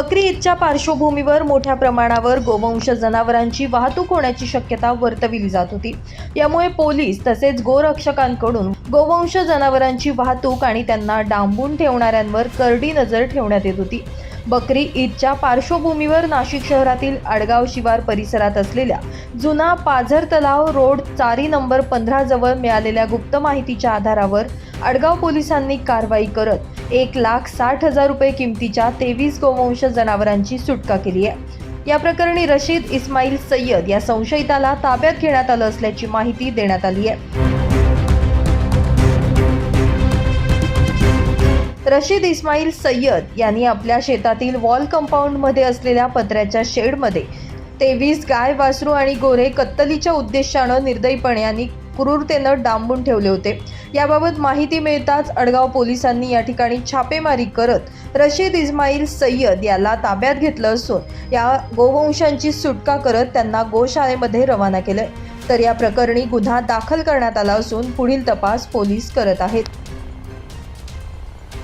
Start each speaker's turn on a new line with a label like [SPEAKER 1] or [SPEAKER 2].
[SPEAKER 1] बकरी ईदच्या पार्श्वभूमीवर मोठ्या प्रमाणावर गोवंश जनावरांची वाहतूक होण्याची शक्यता वर्तविली जात होती. यामुळे पोलीस तसेच गोरक्षकांकडून गोवंश जनावरांची वाहतूक आणि त्यांना डांबून ठेवणाऱ्यांवर करडी नजर ठेवण्यात येत होती. बकरी ईदच्या पार्श्वभूमीवर नाशिक शहरातील आडगाव शिवार परिसरात असलेल्या जुना पाझर तलाव रोड चारी नंबर पंधरा जवळ मिळालेल्या गुप्त माहितीच्या आधारावर आडगाव पोलिसांनी कारवाई करत एक लाख साठ हजार रुपये किमतीच्या तेवीस गोवंश जनावरांची सुटका केली आहे. या प्रकरणी रशीद इस्माईल सय्यद या संशयिताला ताब्यात घेण्यात आलं असल्याची माहिती देण्यात आली आहे. रशीद इस्माईल सय्यद यांनी आपल्या शेतातील वॉल कंपाऊंडमध्ये असलेल्या पत्र्याच्या शेडमध्ये तेवीस गाय वासरू आणि गोरे कत्तलीच्या उद्देशानं निर्दयीपणे आणि क्रूरतेनं डांबून ठेवले होते. याबाबत माहिती मिळताच अडगाव पोलिसांनी या ठिकाणी छापेमारी करत रशीद इस्माईल सय्यद याला ताब्यात घेतलं असून या गोवंशांची सुटका करत त्यांना गोशाळेमध्ये रवाना केलं तर या प्रकरणी गुन्हा दाखल करण्यात आला असून पुढील तपास पोलीस करत आहेत.